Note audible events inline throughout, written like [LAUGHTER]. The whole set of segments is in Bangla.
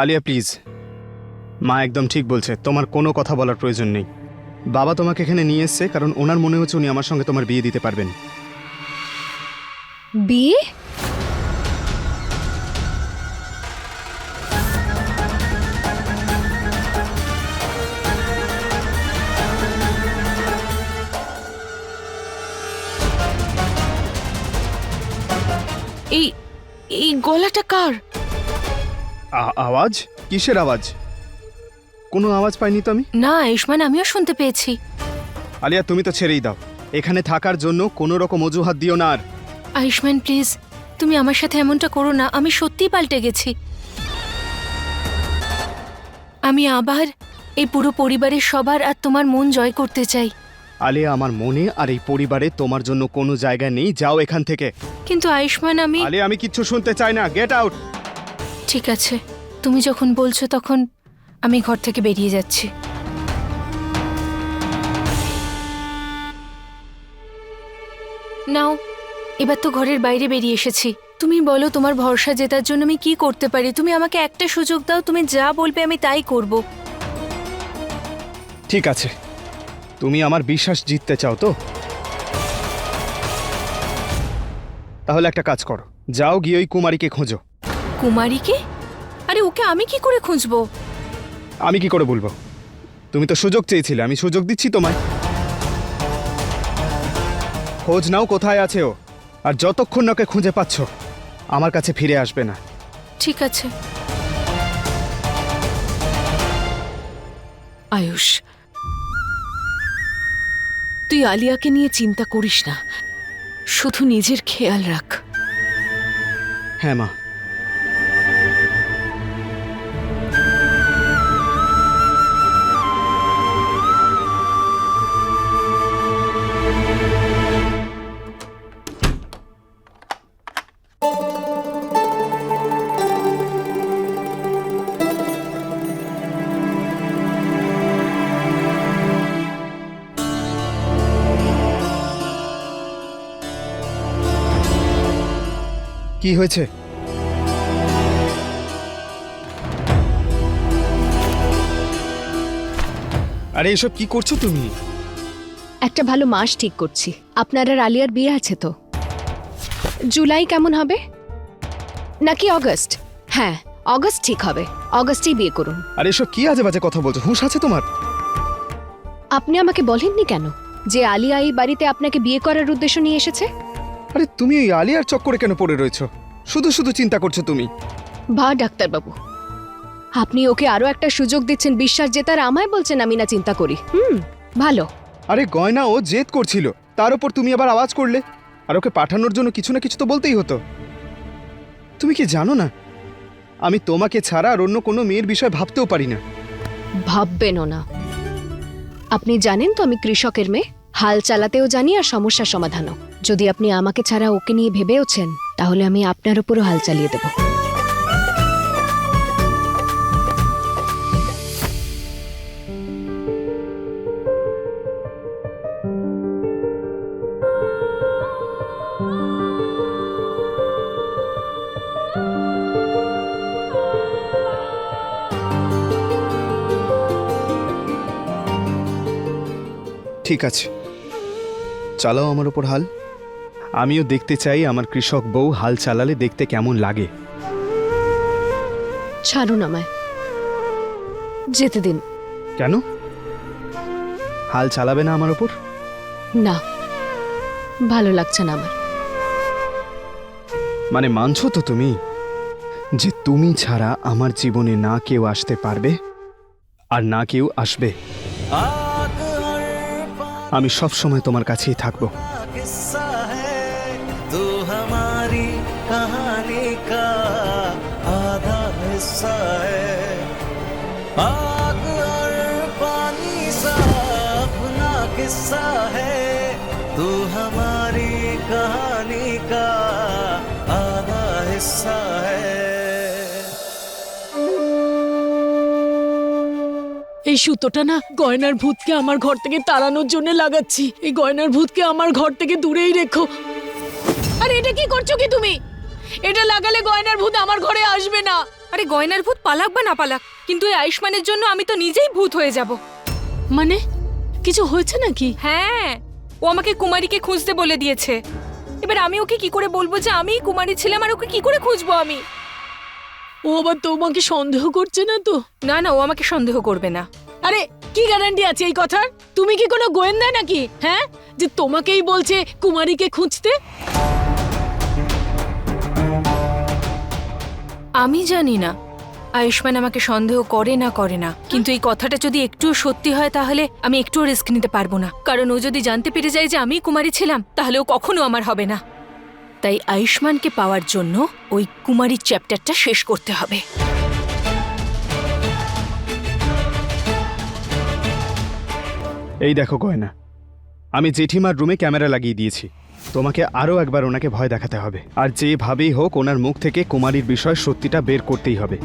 আলিয়া, প্লিজ। মা একদম ঠিক বলছে, তোমার কোনো কথা বলার প্রয়োজন নেই। বাবা তোমাকে এখানে নিয়ে এসছে, কারণ ওনার মনে হচ্ছে উনি আমার সঙ্গে তোমার বিয়ে দিতে পারবেন। বিয়ে? এই এই গলাটা কার? আওয়াজ? কিসের আওয়াজ? কোনো আওয়াজ পাইনি তো আমি? না আয়ুষ্মান আমিও শুনতে পেয়েছি। আলিয়া তুমি তো ছেড়েই দাও। এখানে থাকার জন্য কোনো রকম অজুহাত দিও না আর। আয়ুষ্মান প্লিজ তুমি আমার সাথে এমনটা করো না আমি সত্যিই পাল্টে গেছি। আমি আবার এই পুরো পরিবারের সবার আর তোমার মন জয় করতে চাই। আলিয়া আমার মনে আর এই পরিবারে তোমার জন্য কোনো জায়গা নেই যাও এখান থেকে। কিন্তু আয়ুষ্মান আমি আলিয়া আমি কিচ্ছু শুনতে চাই না গেট আউট ঠিক আছে। তুমি যখন বলছো তখন আমি ঘর থেকে বেরিয়ে যাচ্ছি। নাও, এবার তো ঘরের বাইরে বেরিয়ে এসেছি। তুমি বলো তোমার ভরসা জেতার জন্য আমি কি করতে পারি? তুমি আমাকে একটা সুযোগ দাও, তুমি যা বলবে আমি তাই করব। ঠিক আছে। তুমি আমার বিশ্বাস জিততে চাও তো? তাহলে একটা কাজ করো। যাও গিয়ে ওই কুমারীকে খোঁজো। কুমারীকে? আরে ওকে আমি কি করে খুঁজবো? আমি কি করে বলব? তুমি তো সুযোগ চেয়েছিলে আমি সুযোগ দিচ্ছি তোমায়। খোঁজ নাও কোথায় আছে ও আর যতক্ষণ ওকে খুঁজে পাচ্ছ আমার কাছে ফিরে আসবে না। ঠিক আছে। আয়ুষ তুই আলিয়াকে নিয়ে চিন্তা করিস না। শুধু নিজের খেয়াল রাখ। হ্যাঁ মা। কি হয়েছে? আরে এসব কি করছ তুমি? একটা ভালো মাস ঠিক করছি। আপনার আর আলিয়ার বিয়ে আছে তো? জুলাই কেমন হবে? নাকি অগস্ট? হ্যাঁ অগস্ট ঠিক হবে। অগস্টেই বিয়ে করুন। আর এসব কি আজে বাজে কথা বলছো? হুঁশ আছে তোমার? আপনি আমাকে বলেননি কেন যে আলিয়া এই বাড়িতে আপনাকে বিয়ে করার উদ্দেশ্য নিয়ে এসেছে? আরে তুমি ওই আলিয়ার চক্করে কেন পড়ে রয়েছো? শুধু শুধু চিন্তা করছ তুমি। বা ডাক্তারবাবু। আপনি ওকে আরও একটা সুযোগ দিচ্ছেন বিশ্বাস জেতার আমায় বলছেন আমি না চিন্তা করি। হুম ভালো। আরে গয়না ও জেদ করছিল তার উপর তুমি আবার আওয়াজ করলে। আর ওকে পাঠানোর জন্য কিছু না কিছু তো বলতেই হতো। তুমি কি জানো না? আমি তোমাকে ছাড়া আর অন্য কোনো মেয়ের বিষয় ভাবতেও পারি না। ভাববেনও না। আপনি জানেন তো আমি কৃষকের মেয়ে? হাল চালাতেও জানি আর সমস্যার সমাধানও। যদি আপনি আমাকে ছাড়া ওকে নিয়ে ভেবেওছেন, তাহলে আমি আপনার উপরও হাল চালিয়ে দেব। ঠিক আছে। চালাও আমার উপর হাল। আমিও দেখতে চাই আমার কৃষক বউ হাল চালালে দেখতে কেমন লাগে। ছাড়ুন আমায়। যেতে দিন। কেন? হাল চালাবে না আমার ওপর? না ভালো লাগছে না আমার। মানে মানছো তো তুমি যে তুমি ছাড়া আমার জীবনে না কেউ আসতে পারবে আর না কেউ আসবে। আমি সব সময় তোমার কাছেই থাকব। हिस्सा है এই সুতোটা না গয়নার ভূতকে আমার ঘর থেকে তাড়ানোর জন্য লাগাচ্ছি এই গয়নার ভূতকে আমার ঘর থেকে দূরেই রেখো আরে এটা কি করছো কি তুমি এটা লাগালে গয়নার ভূত আমার ঘরে আসবে না আরে গয়নার ভূত পালাক বা না পালাক কিন্তু এই আয়ুষ্মানের জন্য আমি তো নিজেই ভূত হয়ে যাব মানে কিছু হয়েছে নাকি হ্যাঁ ও আমাকে কুমারীকে খুঁজতে বলে দিয়েছে এবার আমি ওকে কি করে বলব যে আমিই কুমারী ছিলাম আর ওকে কি করে খুঁজবো আমি? ও আবার তোমাকে সন্দেহ করছে না তো? না না ও আমাকে সন্দেহ করবে না। আরে কি গ্যারান্টি আছে এই কথার? তুমি কি কোনো গোয়েন্দা নাকি? হ্যাঁ? যে তোমাকেই বলছে কুমারীকে খুঁজতে? আমি জানি না। আয়ুষ্মান আমাকে সন্দেহ করে না করে না। কিন্তু এই কথাটা যদি একটুও সত্যি হয় তাহলে আমি একটুও রিস্ক নিতে পারব না। কারণ ও যদি জানতে পেরে যায় যে আমি কুমারী ছিলাম, তাহলে ও কখনো আমার হবে না। তাই আয়ুষ্মানকে পাওয়ার জন্য ওই কুমারীর চ্যাপ্টারটা শেষ করতে হবে। এই দেখো গয়না। আমি জেঠিমার রুমে ক্যামেরা লাগিয়ে দিয়েছি। তোমাকে আরও একবার ওনাকে ভয় দেখাতে হবে। আর যেভাবেই হোক ওনার মুখ থেকে কুমারীর বিষয় সত্যিটা বের করতেই হবে।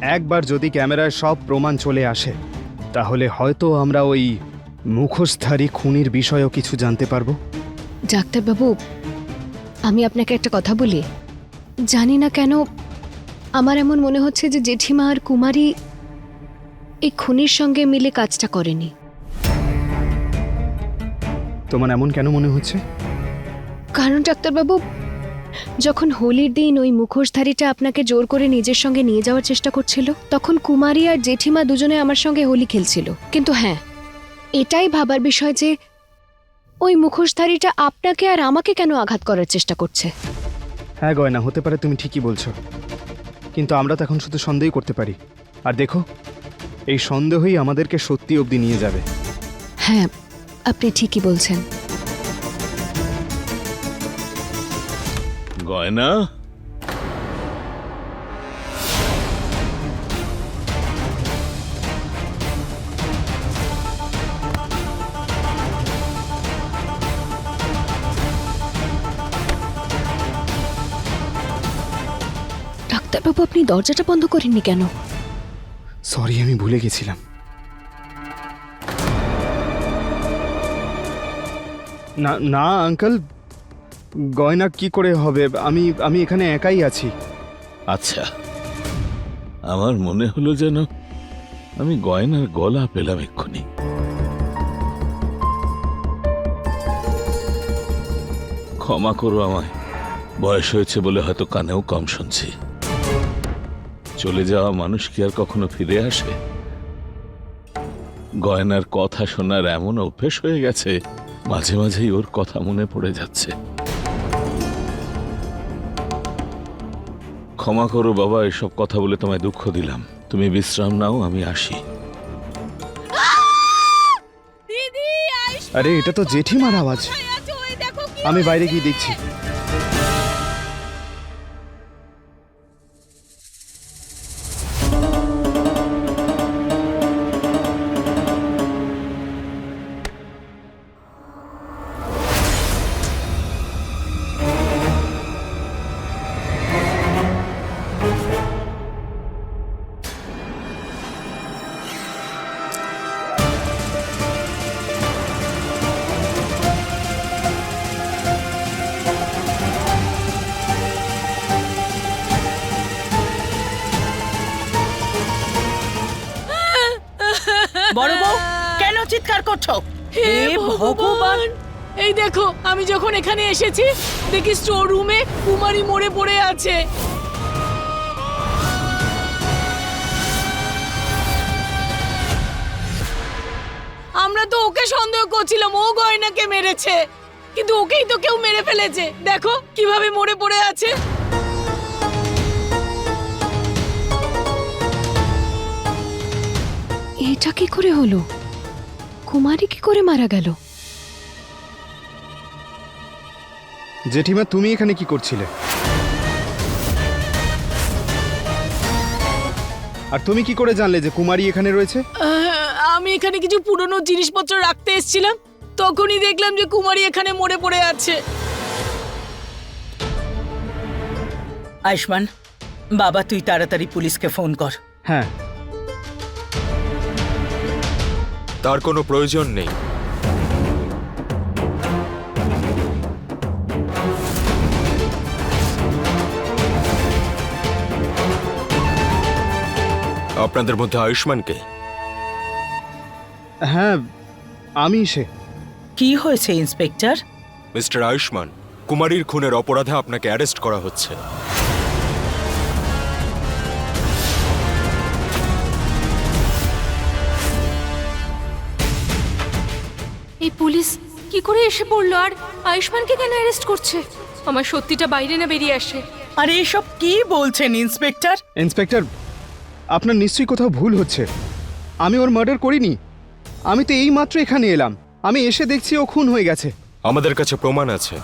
একবার যদি ক্যামেরায় সব প্রমাণ চলে আসে তাহলে হয়তো আমরা ওই মুখোশধারী খুনির বিষয়েও কিছু জানতে পারব। ডাক্তারবাবু আমি আপনাকে একটা কথা বলি। জানি না কেন আমার এমন মনে হচ্ছে যে জেঠিমা আর কুমারী এই খুনির সঙ্গে মিলে কাজটা করেনি। তোমার এমন কেন মনে হচ্ছে? কারণ ডাক্তারবাবু যখন হোলির দিন ওই মুখোশধারীটা আপনাকে জোর করে নিজের সঙ্গে নিয়ে যাওয়ার চেষ্টা করছিল তখন কুমারী আর জেঠিমা দুজনে আমার সঙ্গে হোলি খেলছিল। কিন্তু হ্যাঁ এটাই ভাবার বিষয় যে ওই মুখোশধারীটা আপনাকে আর আমাকে কেন আঘাত করার চেষ্টা করছে? হ্যাঁ গয়না হতে পারে তুমি ঠিকই বলছো। কিন্তু আমরা তো এখন শুধু সন্দেহই করতে পারি। আর দেখো এই সন্দেহই আমাদেরকে সত্যি অবধি নিয়ে যাবে। হ্যাঁ আপনি ঠিকই বলছেন। গয়না? ডাক্তারবাবু আপনি দরজাটা বন্ধ করেননি কেন? সরি আমি ভুলে গেছিলাম। না না আঙ্কেল গয়না কি করে হবে? আমি আমি এখানে একাই আছি। আচ্ছা। আমার মনে হলো যেন আমি গয়নার গলা পেলাম এক্ষুনি। ক্ষমা করো আমায়। বয়স হয়েছে বলে হয়তো কানেও কম শুনছি। চলে যাওয়া মানুষ কি আর কখনো ফিরে আসে? গয়নার কথা শোনার এমন অভ্যেস হয়ে গেছে, মাঝে মাঝেই ওর কথা মনে পড়ে যাচ্ছে। ক্ষমা করো বাবা এসব কথা বলে তোমায় দুঃখ দিলাম। তুমি বিশ্রাম নাও আমি আসি। আরে এটা তো জেঠিমার আওয়াজ। আমি বাইরে গিয়ে দেখছি। ভগবান। এই দেখো, আমি যখন এখানে এসেছি, দেখি স্টোর রুমে কুমারী মরে পড়ে আছে। আমরা তো ওকে সন্দেহ করছিলাম, ও গয়নাকে মেরেছে। কিন্তু ওকেই তো কেউ মেরে ফেলেছে। দেখো, কীভাবে মরে পড়ে আছে। এটা কি করে হলো? কুমারী কি করে মারা গেল? জেঠিমা তুমি এখানে কি করছিলে? আর তুমি কি করে জানলে যে কুমারী এখানে রয়েছে? আমি এখানে কিছু পুরনো জিনিসপত্র রাখতে এসেছিলাম। তখনই দেখলাম যে কুমারী এখানে মরে পড়ে আছে। আয়ুষ্মান বাবা তুই তাড়াতাড়ি পুলিশকে ফোন কর। হ্যাঁ। তার কোনো প্রয়োজন নেই। আপনাদের মধ্যে আয়ুষ্মানকে হ্যাঁ আমি সে। কি হয়েছে ইন্সপেক্টর? মিস্টার আয়ুষ্মান কুমারীর খুনের অপরাধে আপনাকে অ্যারেস্ট করা হচ্ছে। এই পুলিশ কি করে এসে পড়ল? আর আয়ুষ্মানকে কেন অ্যারেস্ট করছে? আমার সত্যিটা বাইরে না বেরিয়ে আসে। আরে এসব কি বলছেন ইন্সপেক্টর? ইন্সপেক্টর আপনার নিশ্চয়ই কোথাও ভুল হচ্ছে। আমি ওর মার্ডার করিনি। আমি তো এই মাত্র এখানে এলাম। আমি এসে দেখছি ও খুন হয়ে গেছে। আমাদের কাছে প্রমাণ আছে।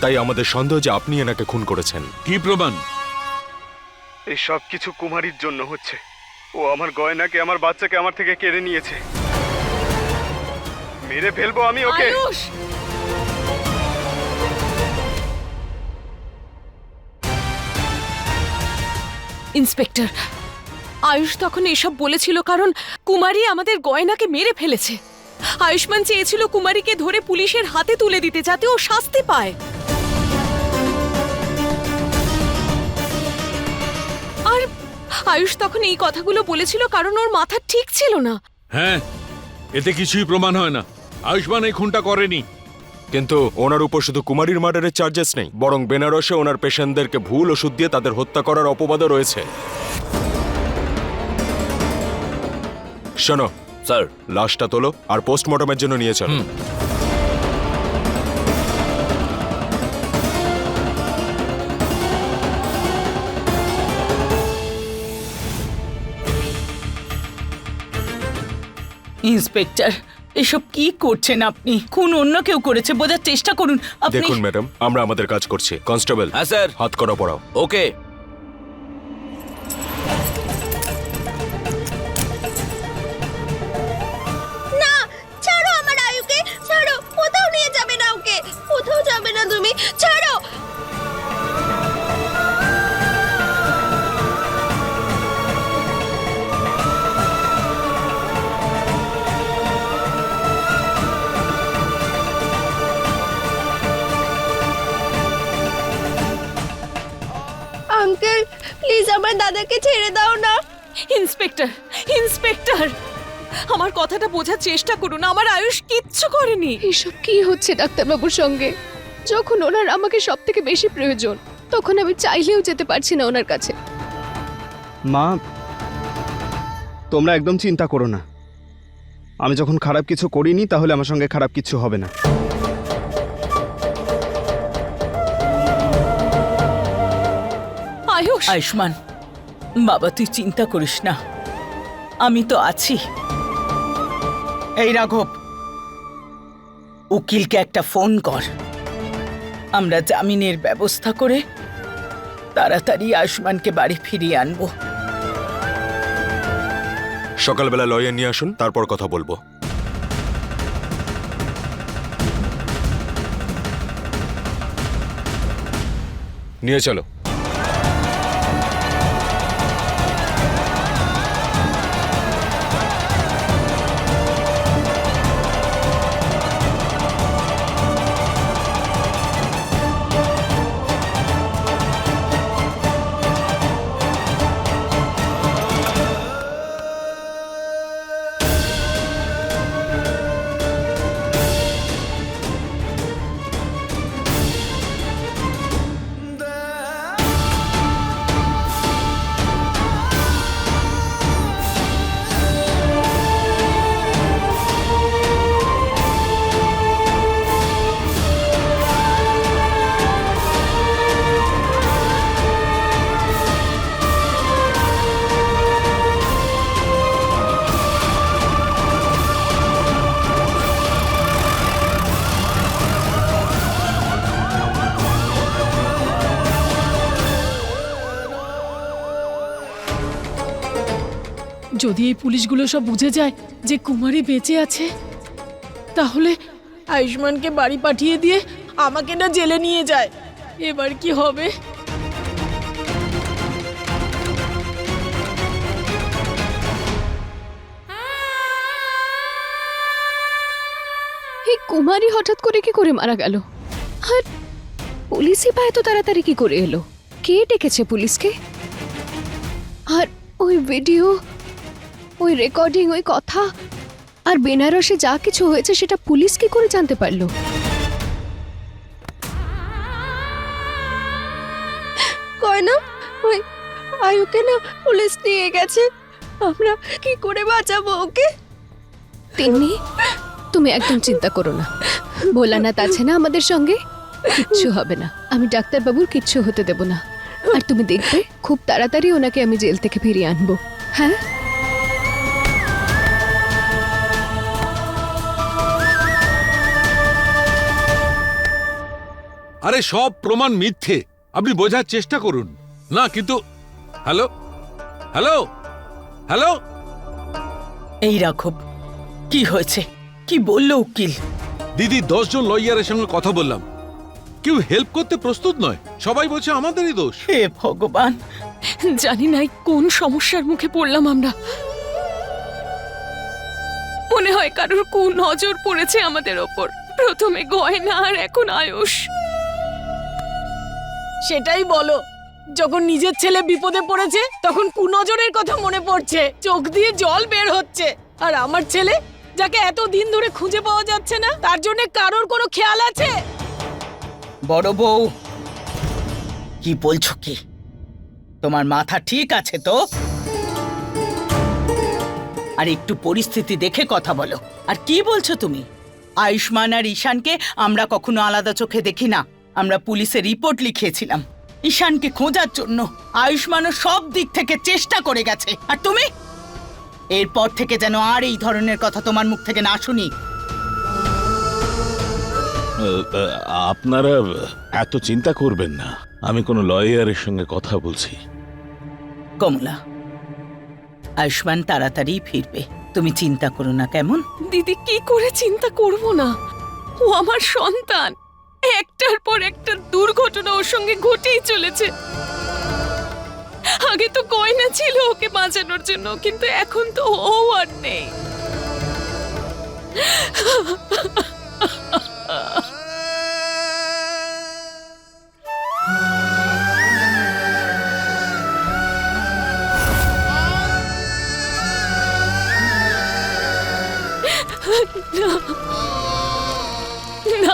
তাই আমাদের সন্দেহ যে আপনি এনাকে খুন করেছেন। কি প্রমাণ? এই সব কিছু কুমারীর জন্য হচ্ছে। ও আমার গয়নাকে আমার বাচ্চাকে আমার থেকে কেড়ে নিয়েছে। মেরে ফেলব আমি ওকে। আয়ুষ! ইন্সপেক্টর। আয়ুষ তখন এসব বলেছিল কারণ কুমারী আমাদের গয়নাকে মেরে ফেলেছে। আয়ুষ্মান চেয়েছিল কুমারীকে ধরে পুলিশের হাতে তুলে দিতে যাতে ও শাস্তি পায়। আর আয়ুষ তখন এই কথাগুলো বলেছিল কারণ ওর মাথা ঠিক ছিল না। হ্যাঁ এতে কিছুই প্রমাণ হয় না। আয়ুষ্মান এই খুনটা করেনি। কিন্তু ওনার উপর শুধু কুমারীর মার্ডারের চার্জেস নেই বরং বেনারসে ওনার পেশেন্টদেরকে ভুল ওষুধ দিয়ে তাদের হত্যা করার অপবাদও রয়েছে। শোনো স্যার। লাশটা তোলো আর পোস্টমর্টমের জন্য নিয়ে চলো। ইন্সপেক্টর এসব কি করছেন আপনি? খুন অন্য কেউ করেছে বোঝার চেষ্টা করুন। আপনি দেখুন ম্যাডাম আমরা আমাদের কাজ করছি। কনস্টেবল হ্যাঁ স্যার। হাত করা পড়াও। ওকে। দাদাকে ছেড়ে দাও না। ইন্সপেক্টর ইন্সপেক্টর আমার কথাটা বোঝার চেষ্টা করুন আমার আয়ুষ কিচ্ছু করেনি। এসব কি হচ্ছে ডাক্তারবাবুর সঙ্গে? যখন ওনার আমাকে সব থেকে বেশি প্রয়োজন তখন আমি চাইলেও যেতে পারছি না ওনার কাছে। মা তোমরা একদম চিন্তা করো না। আমি যখন খারাপ কিছু করিনি তাহলে আমার সঙ্গে খারাপ কিছু হবে না। আয়ুষ! আয়ুষ্মান বাবা তুই চিন্তা করিস না। আমি তো আছি। এই রাঘব উকিলকে একটা ফোন কর। আমরা জামিনের ব্যবস্থা করে তাড়াতাড়ি আয়ুষ্মানকে বাড়ি ফিরিয়ে আনব। সকালবেলা লয়ার নিয়ে আসুন তারপর কথা বলব। নিয়ে চলো। যদি এই পুলিশগুলো সব বুঝে যায় যে কুমারী বেঁচে আছে, তাহলে আয়ুষ্মানকে বাড়ি পাঠিয়ে দিয়ে আমাকে না জেলে নিয়ে যায়। এবার কি হবে? এই কুমারী হঠাৎ করে কি করে মারা গেল? আর পুলিশই পায় তো তাড়াতাড়ি কি করে এলো? কে ডেকেছে পুলিশকে? আর ওই ভিডিও ওই রেকর্ডিং ওই কথা। আর বেনারসে যা কিছু হয়েছে সেটা পুলিশ কি করে জানতে পারল? গয়না ওই আয়ুকে না পুলিশ নিয়ে গেছে। আমরা কি করে বাঁচাবো ওকে? তিন্নি তুমি একদম চিন্তা করো না। ভোলানাথ আছে না আমাদের সঙ্গে? কিচ্ছু হবে না। আমি ডাক্তারবাবুর কিচ্ছু হতে দেব না। আর তুমি দেখবে খুব তাড়াতাড়ি ওনাকে আমি জেল থেকে ফিরিয়ে আনব। হ্যাঁ? আরে সব প্রমাণ মিথ্যে। আপনি বোঝার চেষ্টা করুন। না কিন্তু হ্যালো? হ্যালো? হ্যালো? এই রাঘব কি হয়েছে? কি বলল উকিল? দিদি দশজন লয়ারের সঙ্গে কথা বললাম। কেউ হেল্প করতে প্রস্তুত নয়। সবাই বলছে আমাদেরই দোষ। হে ভগবান জানি না কোন সমস্যার মুখে পড়লাম আমরা। মনে হয় কারোর কু নজর পড়েছে আমাদের ওপর। প্রথমে গয়না আর এখন আয়ুষ। সেটাই বলো। যখন নিজের ছেলে বিপদে পড়েছে, তখন কুনজরের কথা মনে পড়ছে। চোখ দিয়ে জল বের হচ্ছে। আর আমার ছেলে, যাকে এত দিন ধরে খুঁজে পাওয়া যাচ্ছে না, তার জন্য কারোর কোনো খেয়াল আছে? বড় বউ, কি বলছো কি? তোমার মাথা ঠিক আছে তো? আর একটু পরিস্থিতি দেখে কথা বলো। আর কি বলছো তুমি? আয়ুষ্মান আর ঈশানকে আমরা কখনো আলাদা চোখে দেখি না। আমরা পুলিশে রিপোর্ট লিখিয়েছিলাম। ঈশানকে খোঁজার জন্য আয়ুষ্মানও সব দিক থেকে চেষ্টা করে গেছে। আর তুমি? এরপর থেকে যেন আর এই ধরনের কথা তোমার মুখ থেকে না শুনি। আপনারা এত চিন্তা করবেন না। আমি কোনো লয়ারের সঙ্গে কথা বলছি। কমলা আয়ুষ্মান তাড়াতাড়ি ফিরবে। তুমি চিন্তা করো না কেমন? দিদি কি করে চিন্তা করব না? ও আমার সন্তান। একটার পর একটা দুর্ঘটনা ওর সঙ্গে ঘটেই চলেছে। আগে তো কয়না ছিল ওকে বাঁচানোর জন্য, কিন্তু এখন তো ও আর নেই।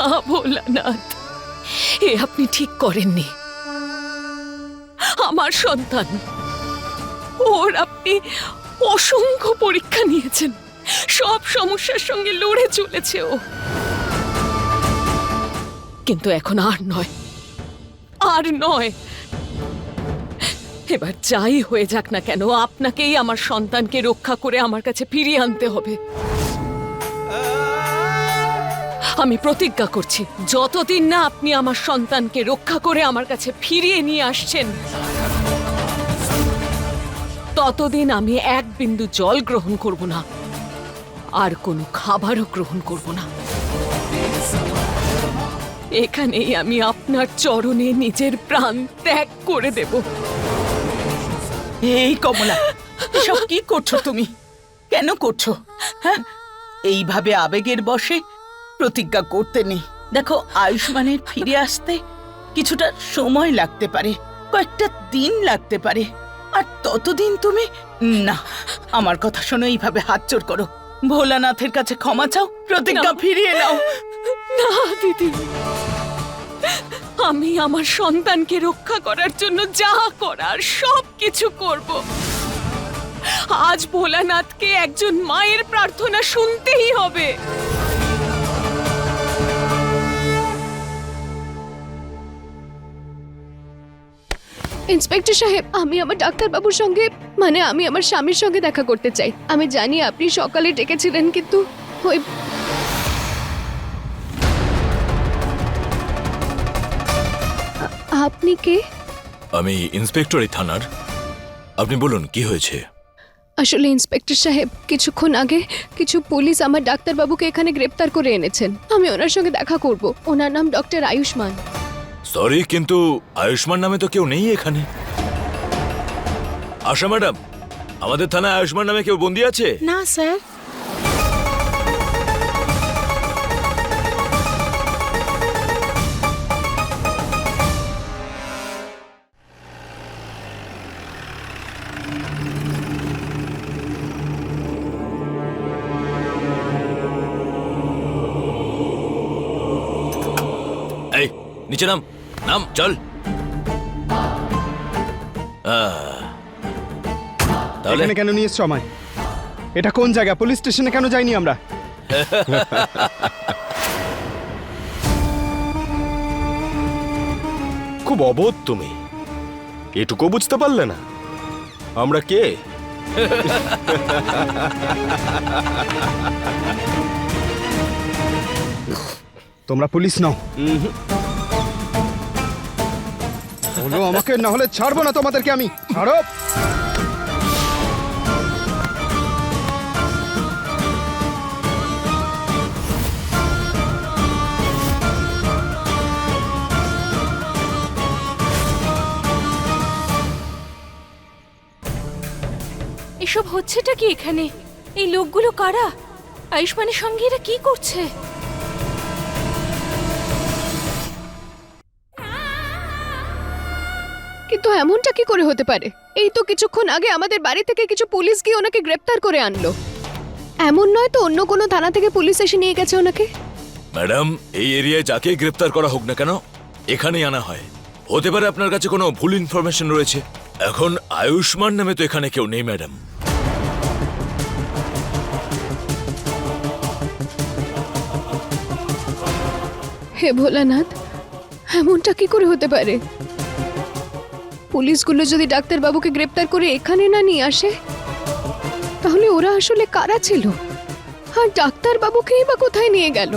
না ভোলানাথ, এ আপনি ঠিক করেননি। আমার সন্তান, ওর আপনি অসংখ্য পরীক্ষা নিয়েছেন। সব সমস্যার সঙ্গে লড়ে চলেছে ও। কিন্তু এখন আর নয় আর নয়। এবার যাই হয়ে যাক না কেন, আপনাকেই আমার সন্তানকে রক্ষা করে আমার কাছে ফিরিয়ে আনতে হবে। আমি প্রতিজ্ঞা করছি, যতদিন না আপনি আমার সন্তানকে রক্ষা করে আমার কাছে ফিরিয়ে নিয়ে আসছেন, ততদিন আমি এক বিন্দু জল গ্রহণ করব না, আর কোনো খাবারও গ্রহণ করব না। এখানেই আমি আপনার চরণে নিজের প্রাণ ত্যাগ করে দেব। এই কমলা, এসব কি করছ তুমি? কেন করছ? হ্যাঁ? এইভাবে আবেগের বসে প্রতিজ্ঞা করতে নেই। দেখো আয়ুষ্মানের ফিরে আসতে কিছুটা সময় লাগতে পারে কয়েকটা দিন লাগতে পারে। আর ততদিন তুমি না আমার কথা শোনো এইভাবে হাত চোর করো। ভোলানাথের কাছে ক্ষমা চাও প্রতিজ্ঞা ফিরিয়ে নাও। না দিদি। আমি আমার সন্তানকে রক্ষা করার জন্য যা করার সব কিছু করব। আজ ভোলানাথকে একজন মায়ের প্রার্থনা শুনতেই হবে। ইন্সপেক্টর সাহেব আমি আমার ডাক্তারবাবুর সঙ্গে মানে আমি আমার স্বামীর সঙ্গে দেখা করতে চাই। আমি জানি আপনি সকালে ডেকেছিলেন কিন্তু ওই আপনি কে? আমি ইন্সপেক্টর এই থানার। আপনি বলুন কি হয়েছে? আসলে ইন্সপেক্টর সাহেব কিছুক্ষণ আগে কিছু পুলিশ আমার ডাক্তারবাবুকে এখানে গ্রেপ্তার করে এনেছেন। আমি ওনার সঙ্গে দেখা করব। ওনার নাম ডক্টর আয়ুষ্মান। সরি কিন্তু আয়ুষ্মান নামে তো কেউ নেই এখানে। আশা ম্যাডাম আমাদের থানায় আয়ুষ্মান নামে কেউ বন্দি আছে? না স্যার। নিচে নাম। নাম চল। আহ, তাহলে এখানে কেন নিয়ে এসছো আমায়? এটা কোন জায়গা? পুলিশ স্টেশনে কেন যাইনি আমরা? [LAUGHS] খুব অবোধ তুমি। এটুকু বুঝতে পারলে না। আমরা কে? তোমরা পুলিশ নাও। বলো আমাকে, না হলে ছাড়বো না তোমাদেরকে আমি। ছাড়ো। এসব হচ্ছেটা কি এখানে? এই লোকগুলো কারা? আয়ুষ্মানের সঙ্গে এরা কি করছে? এমনটা কি করে হতে পারে? এই তো কিছুক্ষণ আগে আমাদের বাড়ি থেকে কিছু পুলিশ গিয়ে ওনাকে গ্রেপ্তার করে আনলো। এমন নয় তো অন্য কোনো থানা থেকে পুলিশ এসে নিয়ে গেছে ওনাকে? ম্যাডাম এই এরিয়ায় যাকে গ্রেপ্তার করা হোক না কেন এখানেই আনা হয়। হতে পারে আপনার কাছে কোনো ভুল ইনফরমেশন রয়েছে। এখন আয়ুষ্মান নামে তো এখানে কেউ নেই ম্যাডাম। হে ভোলানাথ এমনটা কি করে হতে পারে? পুলিশগুলো যদি ডাক্তারবাবুকে গ্রেপ্তার করে এখানে না নিয়ে আসে, তাহলে ওরা আসলে কারা ছিল? আর ডাক্তারবাবুকেই বা কোথায় নিয়ে গেল?